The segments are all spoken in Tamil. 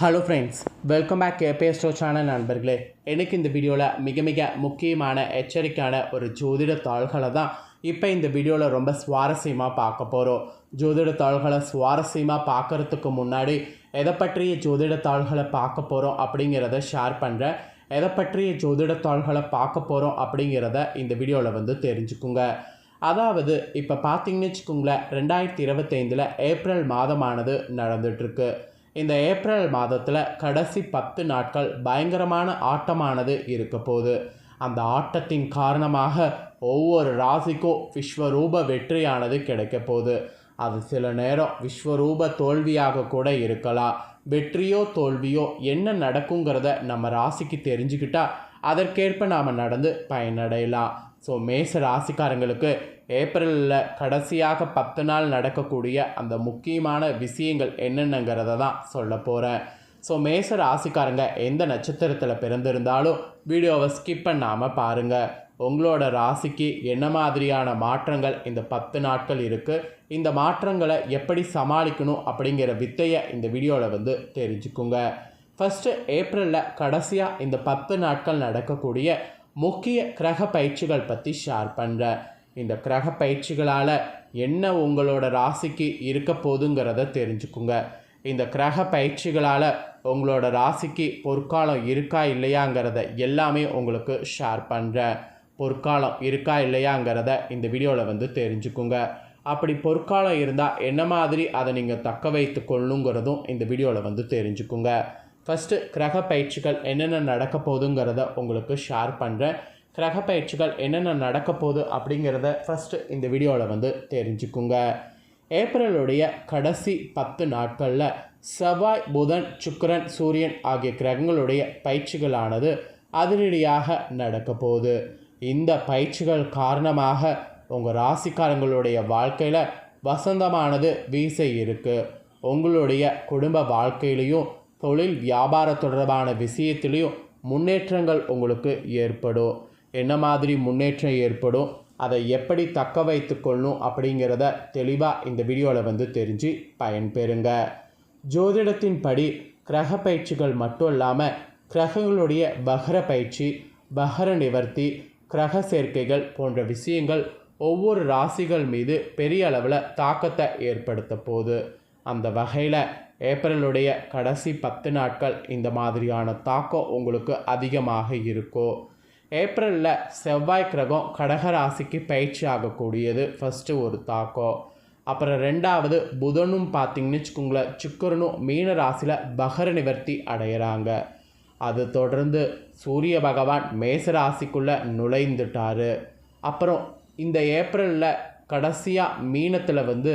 Hello friends welcome back KPS ஸ்டோ channel நண்பர்களே. எனக்கு இந்த வீடியோவில் மிக மிக முக்கியமான எச்சரிக்கையான ஒரு ஜோதிட தாள்களை தான் இப்போ இந்த வீடியோவில் ரொம்ப சுவாரஸ்யமாக பார்க்க போகிறோம் ஜோதிட தாள்களை சுவாரஸ்யமாக பார்க்கறதுக்கு முன்னாடி எதை பற்றிய ஜோதிட தாள்களை பார்க்க போகிறோம் அப்படிங்கிறத ஷேர் பண்ணுறேன் எதை பற்றிய ஜோதிட தாள்களை பார்க்க போகிறோம் அப்படிங்கிறத இந்த வீடியோவில் வந்து தெரிஞ்சுக்குங்க. அதாவது இப்போ பார்த்தீங்கன்னு வச்சுக்கோங்களேன் ரெண்டாயிரத்தி இருபத்தைந்தில் ஏப்ரல் மாதமானது நடந்துகிட்ருக்கு இந்த ஏப்ரல் மாதத்தில் கடைசி பத்து நாட்கள் பயங்கரமான ஆட்டமானது இருக்க போகுது. அந்த ஆட்டத்தின் காரணமாக ஒவ்வொரு ராசிக்கும் விஸ்வரூப வெற்றியானது கிடைக்க போகுது. அது சில நேரம் விஸ்வரூப தோல்வியாக கூட இருக்கலாம். வெற்றியோ தோல்வியோ என்ன நடக்குங்கிறத நம்ம ராசிக்கு தெரிஞ்சுக்கிட்டா அதற்கேற்ப நாம் நடந்து பயனடையலாம். ஸோ மேச ராசிக்காரங்களுக்கு ஏப்ரலில் கடைசியாக பத்து நாள் நடக்கக்கூடிய அந்த முக்கியமான விஷயங்கள் என்னென்னங்கிறத தான் சொல்ல போகிறேன் ஸோ மேச ராசிக்காரங்க எந்த நட்சத்திரத்தில் பிறந்திருந்தாலும் வீடியோவை ஸ்கிப் பண்ணாமல் பாருங்கள் உங்களோட ராசிக்கு என்ன மாதிரியான மாற்றங்கள் இந்த பத்து நாட்கள் இருக்குது இந்த மாற்றங்களை எப்படி சமாளிக்கணும் அப்படிங்கிற வித்தையை இந்த வீடியோவில் வந்து தெரிஞ்சுக்குங்க. ஃபஸ்ட்டு ஏப்ரலில் கடைசியாக இந்த பத்து நாட்கள் நடக்கக்கூடிய முக்கிய கிரக பயிற்சிகள் பற்றி ஷேர் பண்ணுறேன் இந்த கிரக பயிற்சிகளால் என்ன உங்களோட ராசிக்கு இருக்க போதுங்கிறத தெரிஞ்சுக்குங்க. இந்த கிரக பயிற்சிகளால் உங்களோட ராசிக்கு பொற்காலம் இருக்கா இல்லையாங்கிறத எல்லாமே உங்களுக்கு ஷேர் பண்ணுறேன் பொற்காலம் இருக்கா இல்லையாங்கிறத இந்த வீடியோவில் வந்து தெரிஞ்சுக்குங்க. அப்படி பொற்காலம் இருந்தால் என்ன மாதிரி அதை நீங்கள் தக்க வைத்து கொள்ளுங்கிறதும் இந்த வீடியோவில் வந்து தெரிஞ்சுக்குங்க. ஃபஸ்ட்டு கிரக பயிற்சிகள் என்னென்ன நடக்க போகுதுங்கிறத உங்களுக்கு ஷேர் பண்ணுறேன் கிரக பயிற்சிகள் என்னென்ன நடக்க போகுது அப்படிங்கிறத ஃபஸ்ட்டு இந்த வீடியோவில் வந்து தெரிஞ்சுக்குங்க. ஏப்ரலுடைய கடைசி பத்து நாட்களில் செவ்வாய் புதன் சுக்கிரன் சூரியன் ஆகிய கிரகங்களுடைய பயிற்சிகளானது அதிரடியாக நடக்க போகுது. இந்த பயிற்சிகள் காரணமாக உங்கள் ராசிக்காரங்களுடைய வாழ்க்கையில் வசந்தமானது வீச இருக்குது உங்களுடைய குடும்ப வாழ்க்கையிலையும் தொழில் வியாபார தொடர்பான விஷயத்திலையும் முன்னேற்றங்கள் உங்களுக்கு ஏற்படும். என்ன மாதிரி முன்னேற்றம் ஏற்படும் அதை எப்படி தக்க வைத்து கொள்ளணும் அப்படிங்கிறத தெளிவாக இந்த வீடியோவில் வந்து தெரிஞ்சு பயன்பெறுங்க. ஜோதிடத்தின்படி கிரக பயிற்சிகள் மட்டும் இல்லாமல் கிரகங்களுடைய பகர பயிற்சி பகர நிவர்த்தி கிரக சேர்க்கைகள் போன்ற விஷயங்கள் ஒவ்வொரு ராசிகள் மீது பெரிய அளவில் தாக்கத்தை ஏற்படுத்த போகுது. அந்த வகையில் ஏப்ரலுடைய கடைசி பத்து நாட்கள் இந்த மாதிரியான தாக்கம் உங்களுக்கு அதிகமாக இருக்கும் ஏப்ரலில் செவ்வாய் கிரகம் கடகராசிக்கு பயிற்சி ஆகக்கூடியது. ஃபஸ்ட்டு ஒரு தாக்கம். அப்புறம் ரெண்டாவது புதனும் பார்த்திங்கன்னு வச்சுக்கோங்களேன் சுக்கரனும் மீன ராசியில் பகர நிவர்த்தி அடையிறாங்க. அது தொடர்ந்து சூரிய பகவான் மேச ராசிக்குள்ளே நுழைந்துட்டார். அப்புறம் இந்த ஏப்ரலில் கடைசியாக மீனத்தில் வந்து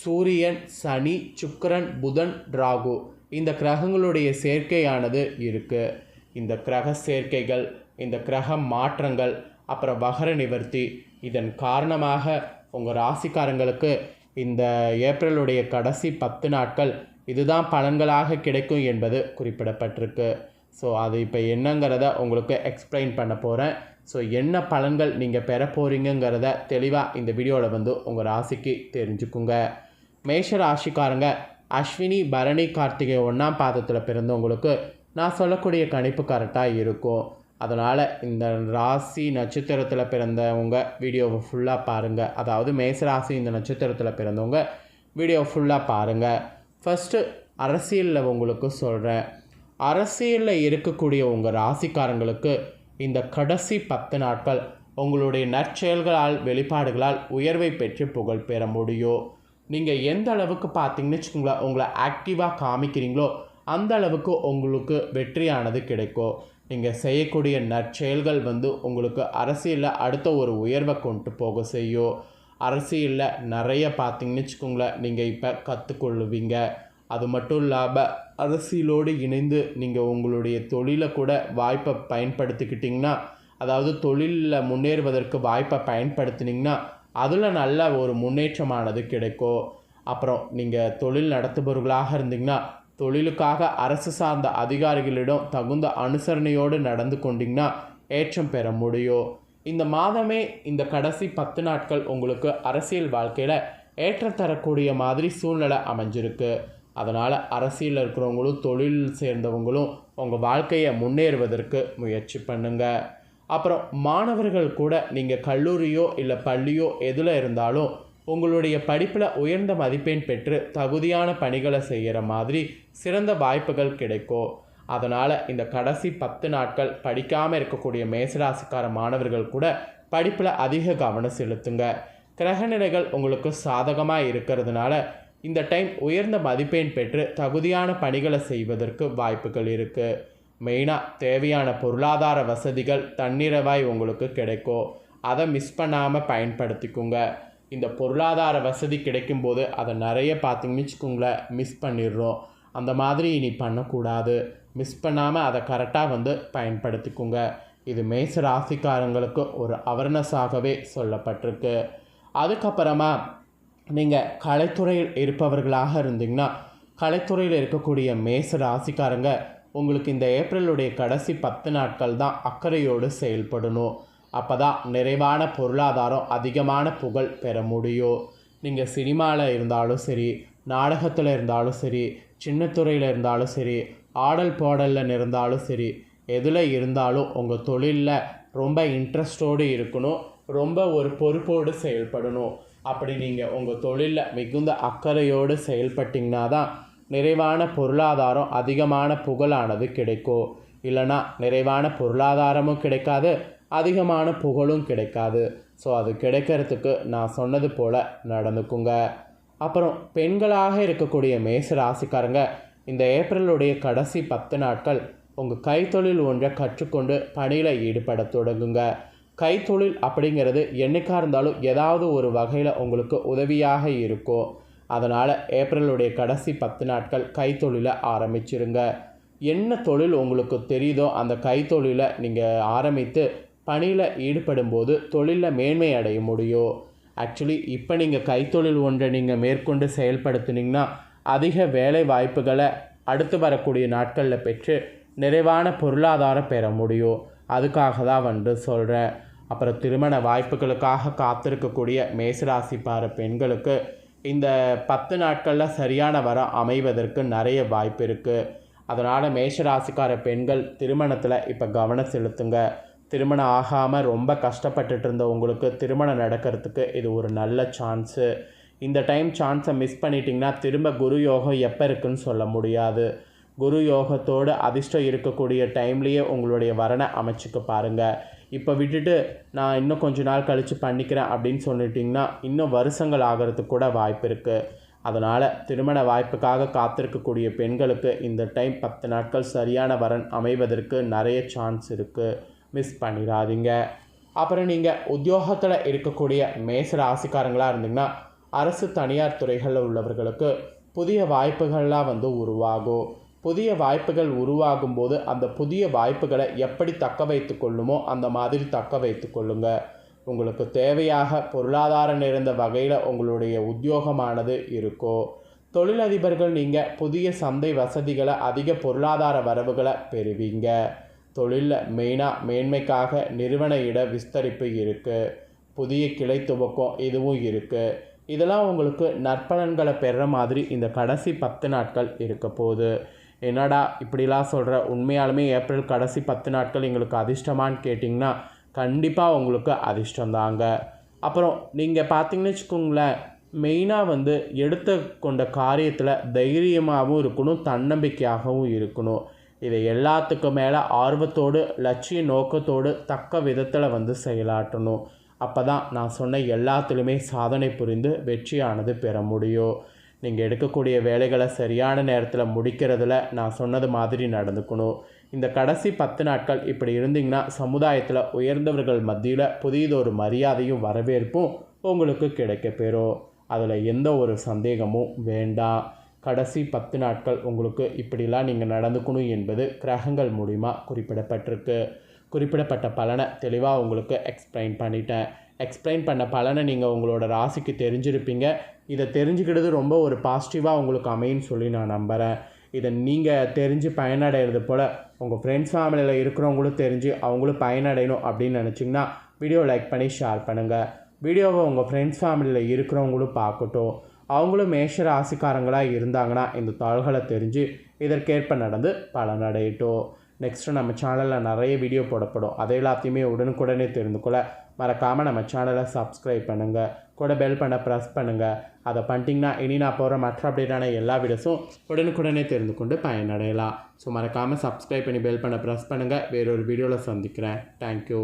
சூரியன் சனி சுக்கரன் புதன் ராகு இந்த கிரகங்களுடைய சேர்க்கையானது இருக்குது இந்த கிரக சேர்க்கைகள் இந்த கிரக மாற்றங்கள் அப்புறம் வகர நிவர்த்தி இதன் காரணமாக உங்கள் ராசிக்காரங்களுக்கு இந்த ஏப்ரலுடைய கடைசி பத்து நாட்கள் இதுதான் பலன்களாக கிடைக்கும் என்பது குறிப்பிடப்பட்டிருக்கு. ஸோ அது இப்போ என்னங்கிறத உங்களுக்கு எக்ஸ்பிளைன் பண்ண போகிறேன் ஸோ என்ன பலன்கள் நீங்கள் பெற போகிறீங்கிறத தெளிவாக இந்த வீடியோவில் வந்து உங்கள் ராசிக்கு தெரிஞ்சுக்குங்க. மேஷ ராசிக்காரங்க அஸ்வினி பரணி கார்த்திகை ஒன்றாம் பாதத்தில் பிறந்தவங்களுக்கு நான் சொல்லக்கூடிய கணிப்பு கரெக்டாக இருக்கும். அதனால் இந்த ராசி நட்சத்திரத்தில் பிறந்தவங்க வீடியோவை ஃபுல்லாக பாருங்கள் அதாவது மேச ராசி இந்த நட்சத்திரத்தில் பிறந்தவங்க வீடியோ ஃபுல்லாக பாருங்கள் ஃபஸ்ட்டு அரசியலில் உங்களுக்கு சொல்கிறேன் அரசியலில் இருக்கக்கூடிய உங்கள் ராசிக்காரங்களுக்கு இந்த கடைசி பத்து நாட்கள் உங்களுடைய நற்செயல்களால் வெளிப்பாடுகளால் உயர்வை பெற்று புகழ் பெற முடியும். நீங்கள் எந்த அளவுக்கு பார்த்தீங்கன்னு வச்சுக்கோங்களேன் உங்களை ஆக்டிவாக காமிக்கிறீங்களோ அந்த அளவுக்கு உங்களுக்கு வெற்றியானது கிடைக்கும் நீங்கள் செய்யக்கூடிய நற்செயல்கள் வந்து உங்களுக்கு அரசியலில் அடுத்த ஒரு உயர்வை கொண்டு போக செய்யும் அரசியலில் நிறைய பார்த்தீங்கன்னு வச்சுக்கோங்களேன் நீங்கள் இப்போ கற்றுக்கொள்ளுவீங்க அது மட்டும் இல்லாமல் அரசியலோடு இணைந்து நீங்கள் உங்களுடைய தொழிலை கூட வாய்ப்பை பயன்படுத்திக்கிட்டிங்கன்னா அதாவது தொழிலில் முன்னேறுவதற்கு வாய்ப்பை பயன்படுத்தினீங்கன்னா அதில் நல்ல ஒரு முன்னேற்றமானது கிடைக்கும் அப்புறம் நீங்கள் தொழில் நடத்துபவர்களாக இருந்தீங்கன்னா தொழிலுக்காக அரசு சார்ந்த அதிகாரிகளிடம் தகுந்த அனுசரணையோடு நடந்து கொண்டிங்கன்னா ஏற்றம் பெற முடியும். இந்த மாதமே இந்த கடைசி பத்து நாட்கள் உங்களுக்கு அரசியல் வாழ்க்கையில் ஏற்றம் தரக்கூடிய மாதிரி சூழ்நிலை அமைஞ்சிருக்கு. அதனால் அரசியலில் இருக்கிறவங்களும் தொழில் சேர்ந்தவங்களும் உங்கள் வாழ்க்கையை முன்னேறுவதற்கு முயற்சி பண்ணுங்கள் அப்புறம் மாணவர்கள் கூட நீங்கள் கல்லூரியோ இல்லை பள்ளியோ எதில் இருந்தாலும் உங்களுடைய படிப்பில் உயர்ந்த மதிப்பெண் பெற்று தகுதியான பணிகளை செய்கிற மாதிரி சிறந்த வாய்ப்புகள் கிடைக்கும். அதனால் இந்த கடைசி பத்து நாட்கள் படிக்காமல் இருக்கக்கூடிய மேசராசிக்கார மாணவர்கள் கூட படிப்பில் அதிக கவனம் செலுத்துங்க. கிரகநிலைகள் உங்களுக்கு சாதகமாக இருக்கிறதுனால இந்த டைம் உயர்ந்த மதிப்பெண் பெற்று தகுதியான பணிகளை செய்வதற்கு வாய்ப்புகள் இருக்குது மெயினாக தேவையான பொருளாதார வசதிகள் தன்னிறவாய் உங்களுக்கு கிடைக்கும். அதை மிஸ் பண்ணாமல் பயன்படுத்திக்குங்க. இந்த பொருளாதார வசதி கிடைக்கும்போது அதை நிறைய பார்த்திங்கன்னு வச்சுக்கோங்களேன் மிஸ் பண்ணிடுறோம். அந்த மாதிரி இனி பண்ணக்கூடாது. மிஸ் பண்ணாமல் அதை கரெக்டாக வந்து பயன்படுத்திக்கோங்க. இது மேச ராசிக்காரங்களுக்கு ஒரு அவர்னஸாகவே சொல்லப்பட்டிருக்கு. அதுக்கப்புறமா நீங்கள் கலைத்துறையில் இருப்பவர்களாக இருந்தீங்கன்னா கலைத்துறையில் இருக்கக்கூடிய மேச ராசிக்காரங்க உங்களுக்கு இந்த ஏப்ரலுடைய கடைசி பத்து நாட்கள் தான் அக்கறையோடு செயல்படணும். அப்போ தான் நிறைவான பொருளாதாரம் அதிகமான புகழ் பெற முடியும். நீங்கள் சினிமாவில் இருந்தாலும் சரி நாடகத்தில் இருந்தாலும் சரி சின்ன துறையில் இருந்தாலும் சரி ஆடல் பாடலில் இருந்தாலும் சரி எதில் இருந்தாலும் உங்கள் தொழிலில் ரொம்ப இன்ட்ரெஸ்டோடு இருக்கணும் ரொம்ப ஒரு பொறுப்போடு செயல்படணும். அப்படி நீங்கள் உங்கள் தொழிலில் மிகுந்த அக்கறையோடு செயல்பட்டிங்கன்னா தான் நிறைவான பொருளாதாரம் அதிகமான புகழானது கிடைக்கும். இல்லைனா நிறைவான பொருளாதாரமும் கிடைக்காது அதிகமான புகழும் கிடைக்காது. ஸோ அது கிடைக்கிறதுக்கு நான் சொன்னது போல் நடந்துக்குங்க. அப்புறம் பெண்களாக இருக்கக்கூடிய மேச ராசிக்காரங்க இந்த ஏப்ரலுடைய கடைசி பத்து நாட்கள் உங்கள் கைத்தொழில் ஒன்றை கற்றுக்கொண்டு பணியில் ஈடுபட தொடங்குங்க. கைத்தொழில் அப்படிங்கிறது என்னைக்காக இருந்தாலும் ஏதாவது ஒரு வகையில் உங்களுக்கு உதவியாக இருக்கும். அதனால் ஏப்ரலுடைய கடைசி பத்து நாட்கள் கைத்தொழிலை ஆரம்பிச்சிருங்க. என்ன தொழில் உங்களுக்கு தெரியுதோ அந்த கைத்தொழிலை நீங்கள் ஆரம்பித்து பணியில் ஈடுபடும்போது தொழிலில் மேன்மை அடைய முடியும் ஆக்சுவலி இப்போ நீங்கள் கைத்தொழில் ஒன்றை நீங்கள் மேற்கொண்டு செயல்படுத்துனீங்கன்னா அதிக வேலை வாய்ப்புகளை அடுத்து வரக்கூடிய நாட்களில் பெற்று நிறைவான பொருளாதாரம் பெற முடியும் அதுக்காக தான் வந்து சொல்கிறேன் அப்புறம் திருமண வாய்ப்புகளுக்காக காத்திருக்கக்கூடிய மேசராசி பார பெண்களுக்கு இந்த பத்து நாட்களில் சரியான வரம் அமைவதற்கு நிறைய வாய்ப்பு இருக்குது அதனால் மேஷராசிக்கார பெண்கள் திருமணத்தில் இப்போ கவனம் செலுத்துங்க. திருமணம் ஆகாமல் ரொம்ப கஷ்டப்பட்டுட்டு இருந்த உங்களுக்கு திருமணம் நடக்கிறதுக்கு இது ஒரு நல்ல சான்ஸு இந்த டைம் சான்ஸை மிஸ் பண்ணிட்டிங்கன்னா திரும்ப குரு யோகம் எப்போ இருக்குன்னு சொல்ல முடியாது. குரு யோகத்தோடு அதிர்ஷ்டம் இருக்கக்கூடிய டைம்லேயே உங்களுடைய வரனை அமைச்சுக்க பாருங்கள் இப்போ விட்டுட்டு நான் இன்னும் கொஞ்ச நாள் கழித்து பண்ணிக்கிறேன் அப்படின்னு சொல்லிட்டிங்கன்னா இன்னும் வருஷங்கள் ஆகிறதுக்கு கூட வாய்ப்பு இருக்குது அதனால் திருமண வாய்ப்புக்காக காத்திருக்கக்கூடிய பெண்களுக்கு இந்த டைம் பத்து நாட்கள் சரியான வரன் அமைவதற்கு நிறைய சான்ஸ் இருக்குது மிஸ் பண்ணிடாதீங்க. அப்புறம் நீங்கள் உத்தியோகத்தில் இருக்கக்கூடிய மேச ராசிக்காரங்களாக இருந்தீங்கன்னா அரசு தனியார் துறைகளில் உள்ளவர்களுக்கு புதிய வாய்ப்புகள்லாம் வந்து உருவாகும். புதிய வாய்ப்புகள் உருவாகும் போது அந்த புதிய வாய்ப்புகளை எப்படி தக்க வைத்து கொள்ளுமோ அந்த மாதிரி தக்க வைத்து கொள்ளுங்க. உங்களுக்கு தேவையாக பொருளாதாரம் நிறைந்த வகையில் உங்களுடைய உத்தியோகமானது இருக்கும். தொழிலதிபர்கள் நீங்கள் புதிய சந்தை வசதிகளை அதிக பொருளாதார வரவுகளை பெறுவீங்க. தொழிலில் மெயினாக மேன்மைக்காக நிறுவன இட விஸ்தரிப்பு இருக்குது புதிய கிளை துவக்கம் இதுவும் இருக்குது இதெல்லாம் உங்களுக்கு நற்பலன்களை பெற மாதிரி இந்த கடைசி பத்து நாட்கள் இருக்க போகுது. என்னடா இப்படிலாம் சொல்கிற உண்மையாலுமே ஏப்ரல் கடைசி பத்து நாட்கள் எங்களுக்கு அதிர்ஷ்டமான்னு கேட்டிங்கன்னா கண்டிப்பாக உங்களுக்கு அதிர்ஷ்டம்தாங்க அப்புறம் நீங்கள் பார்த்தீங்கன்னு வச்சுக்கோங்களேன் மெயினாக வந்து எடுத்து கொண்ட காரியத்தில் தைரியமாகவும் இருக்கணும் தன்னம்பிக்கையாகவும் இருக்கணும். இதை எல்லாத்துக்கும் மேலே ஆர்வத்தோடு லட்சிய நோக்கத்தோடு தக்க விதத்தில் வந்து செயலாற்றணும். அப்போ தான் நான் சொன்ன எல்லாத்துலேயுமே சாதனை புரிந்து வெற்றியானது பெற முடியும். நீங்கள் எடுக்கக்கூடிய வேலைகளை சரியான நேரத்தில் முடிக்கிறதுல நான் சொன்னது மாதிரி நடந்துக்கணும். இந்த கடைசி பத்து நாட்கள் இப்படி இருந்தீங்கன்னா சமுதாயத்தில் உயர்ந்தவர்கள் மத்தியில் புதியதொரு மரியாதையும் வரவேற்பும் உங்களுக்கு கிடைக்க பெறும். அதில் எந்த ஒரு சந்தேகமும் வேண்டாம். கடைசி பத்து நாட்கள் உங்களுக்கு இப்படிலாம் நீங்கள் நடந்துக்கணும் என்பது கிரகங்கள் மூலிமா குறிப்பிடப்பட்டிருக்கு. குறிப்பிடப்பட்ட பலனை தெளிவாக உங்களுக்கு எக்ஸ்பிளைன் பண்ணிட்டேன். எக்ஸ்பிளைன் பண்ண பலனை நீங்கள் உங்களோட ராசிக்கு தெரிஞ்சிருப்பீங்க. இதை தெரிஞ்சுக்கிட்டது ரொம்ப ஒரு பாசிட்டிவாக உங்களுக்கு அமைன்னு சொல்லி நான் நம்புகிறேன் இதை நீங்கள் தெரிஞ்சு பயனடைகிறது போல் உங்கள் ஃப்ரெண்ட்ஸ் ஃபேமிலியில் இருக்கிறவங்களும் தெரிஞ்சு அவங்களும் பயனடையணும் அப்படின்னு நினச்சிங்கன்னா வீடியோ லைக் பண்ணி ஷேர் பண்ணுங்கள் வீடியோவை உங்கள் ஃப்ரெண்ட்ஸ் ஃபேமிலியில் இருக்கிறவங்களும் பார்க்கட்டும். அவங்களும் மேஷ ராசிக்காரங்களாக இருந்தாங்கன்னா இந்த தாள்களை தெரிஞ்சு இதற்கேற்ப நடந்து பலனடையட்டும் நெக்ஸ்ட்டு நம்ம சேனலில் நிறைய வீடியோ போடப்படும். அதை எல்லாத்தையுமே உடனுக்குடனே தெரிந்து கொள்ள மறக்காமல் நம்ம சேனலை சப்ஸ்கிரைப் பண்ணுங்கள் கூட பெல் பண்ண ப்ரெஸ் பண்ணுங்கள் அதை பண்ணிட்டிங்கன்னா இனி நான் போகிற மற்ற அப்டேட்டான எல்லா வீடியோஸும் உடனுக்குடனே தெரிந்து கொண்டு பயனடையலாம். ஸோ மறக்காமல் சப்ஸ்கிரைப் பண்ணி பெல் பண்ண ப்ரெஸ் பண்ணுங்கள் வேறொரு வீடியோவில் சந்திக்கிறேன். தேங்க்யூ